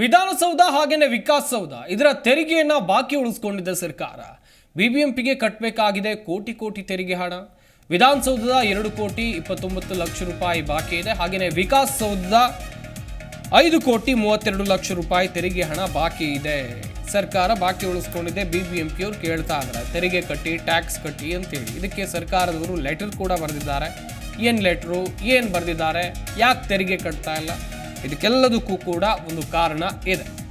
ವಿಧಾನಸೌಧ ಹಾಗೇನೆ ವಿಕಾಸಸೌಧ. ಇದರ ತೆರಿಗೆಯನ್ನ ಬಾಕಿ ಉಳಿಸ್ಕೊಂಡಿದ್ದ ಸರ್ಕಾರ. ಬಿಬಿಎಂಪಿಗೆ ಕಟ್ಟಬೇಕಾಗಿದೆ ಕೋಟಿ ಕೋಟಿ ತೆರಿಗೆ ಹಣ. ವಿಧಾನಸೌಧದ ಎರಡು ಕೋಟಿ ಇಪ್ಪತ್ತೊಂಬತ್ತು ಲಕ್ಷ ರೂಪಾಯಿ ಬಾಕಿ ಇದೆ. ಹಾಗೆಯೇ ವಿಕಾಸಸೌಧದ ಐದು ಕೋಟಿ ಮೂವತ್ತೆರಡು ಲಕ್ಷ ರೂಪಾಯಿ ತೆರಿಗೆ ಹಣ ಬಾಕಿ ಇದೆ. ಸರ್ಕಾರ ಬಾಕಿ ಉಳಿಸ್ಕೊಂಡಿದೆ. ಬಿಬಿಎಂಪಿ ಅವ್ರು ಕೇಳ್ತಾ ಇದ್ದಾರೆ. ತೆರಿಗೆ ಕಟ್ಟಿ, ಟ್ಯಾಕ್ಸ್ ಕಟ್ಟಿ ಅಂತೇಳಿ. ಇದಕ್ಕೆ ಸರ್ಕಾರದವರು ಲೆಟರ್ ಕೂಡ ಬರೆದಿದ್ದಾರೆ. ಏನು ಲೆಟ್ರು, ಏನು ಬರೆದಿದ್ದಾರೆ, ಯಾಕೆ ತೆರಿಗೆ ಕಟ್ತಾ ಇಲ್ಲ? ಇದಕ್ಕೆಲ್ಲದಕ್ಕೂ ಕೂಡ ಒಂದು ಕಾರಣ ಇದೆ.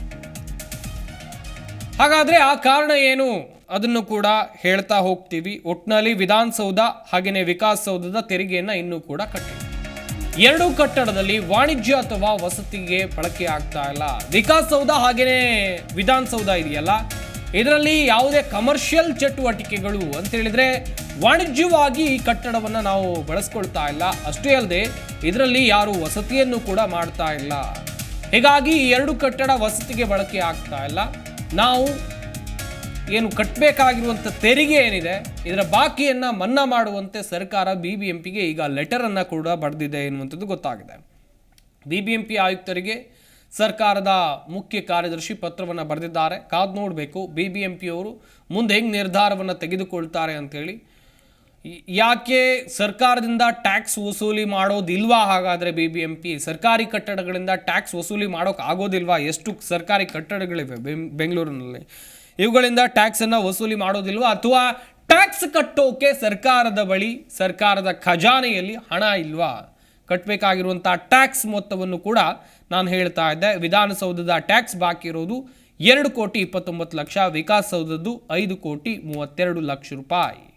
ಹಾಗಾದ್ರೆ ಆ ಕಾರಣ ಏನು? ಅದನ್ನು ಕೂಡ ಹೇಳ್ತಾ ಹೋಗ್ತೀವಿ. ಒಟ್ಟಿನಲ್ಲಿ ವಿಧಾನಸೌಧ ಹಾಗೆಯೇ ವಿಕಾಸಸೌಧದ ತೆರಿಗೆಯನ್ನ ಇನ್ನೂ ಕೂಡ ಕಟ್ಟಿಲ್ಲ. ಎರಡು ಕಟ್ಟಡದಲ್ಲಿ ವಾಣಿಜ್ಯ ಅಥವಾ ವಸತಿಗೆ ಬಳಕೆ ಆಗ್ತಾ ಇಲ್ಲ. ವಿಕಾಸಸೌಧ ಹಾಗೇನೆ ವಿಧಾನಸೌಧ ಇದೆಯಲ್ಲ? ಇದರಲ್ಲಿ ಯಾವುದೇ ಕಮರ್ಷಿಯಲ್ ಚಟುವಟಿಕೆಗಳು ಅಂತ ಹೇಳಿದ್ರೆ ವಾಣಿಜ್ಯವಾಗಿ ಈ ಕಟ್ಟಡವನ್ನು ನಾವು ಬಳಸ್ಕೊಳ್ತಾ ಇಲ್ಲ. ಅಷ್ಟೇ ಅಲ್ಲದೆ ಇದರಲ್ಲಿ ಯಾರು ವಸತಿಯನ್ನು ಕೂಡ ಮಾಡ್ತಾ ಇಲ್ಲ. ಹೀಗಾಗಿ ಈ ಎರಡು ಕಟ್ಟಡ ವಸತಿಗೆ ಬಳಕೆ ಆಗ್ತಾ ಇಲ್ಲ. ನಾವು ಏನು ಕಟ್ಟಬೇಕಾಗಿರುವಂಥ ತೆರಿಗೆ ಏನಿದೆ, ಇದರ ಬಾಕಿಯನ್ನು ಮನ್ನಾ ಮಾಡುವಂತೆ ಸರ್ಕಾರ ಬಿ ಬಿ ಎಂ ಪಿಗೆ ಈಗ ಲೆಟರನ್ನು ಕೂಡ ಬರೆದಿದೆ ಎನ್ನುವಂಥದ್ದು ಗೊತ್ತಾಗಿದೆ. ಬಿ ಬಿ ಎಂ ಪಿ ಆಯುಕ್ತರಿಗೆ ಸರ್ಕಾರದ ಮುಖ್ಯ ಕಾರ್ಯದರ್ಶಿ ಪತ್ರವನ್ನು ಬರೆದಿದ್ದಾರೆ. ಕಾದು ನೋಡಬೇಕು ಬಿ ಬಿ ಎಂ ಪಿಯವರು ಮುಂದೆ ಹೆಂಗೆ ನಿರ್ಧಾರವನ್ನು ತೆಗೆದುಕೊಳ್ತಾರೆ ಅಂಥೇಳಿ ಯಾಕೆ ಸರ್ಕಾರದಿಂದ ಟ್ಯಾಕ್ಸ್ ವಸೂಲಿ ಮಾಡೋದಿಲ್ವಾ? ಹಾಗಾದರೆ ಬಿ ಬಿ ಎಂ ಪಿ ಸರ್ಕಾರಿ ಕಟ್ಟಡಗಳಿಂದ ಟ್ಯಾಕ್ಸ್ ವಸೂಲಿ ಮಾಡೋಕೆ ಆಗೋದಿಲ್ವಾ? ಎಷ್ಟು ಸರ್ಕಾರಿ ಕಟ್ಟಡಗಳಿವೆ ಬೆಂಗಳೂರಿನಲ್ಲಿ? ಇವುಗಳಿಂದ ಟ್ಯಾಕ್ಸನ್ನು ವಸೂಲಿ ಮಾಡೋದಿಲ್ವಾ? ಅಥವಾ ಟ್ಯಾಕ್ಸ್ ಕಟ್ಟೋಕೆ ಸರ್ಕಾರದ ಬಳಿ, ಸರ್ಕಾರದ ಖಜಾನೆಯಲ್ಲಿ ಹಣ ಇಲ್ವಾ? ಕಟ್ಟಬೇಕಾಗಿರುವಂಥ ಟ್ಯಾಕ್ಸ್ ಮೊತ್ತವನ್ನು ಕೂಡ ನಾನು ಹೇಳ್ತಾ ಇದ್ದೆ. ವಿಧಾನಸೌಧದ ಟ್ಯಾಕ್ಸ್ ಬಾಕಿ ಇರೋದು ಎರಡು ಕೋಟಿ ಇಪ್ಪತ್ತೊಂಬತ್ತು ಲಕ್ಷ, ವಿಕಾಸಸೌಧದ್ದು ಐದು ಕೋಟಿ ಮೂವತ್ತೆರಡು ಲಕ್ಷ ರೂಪಾಯಿ.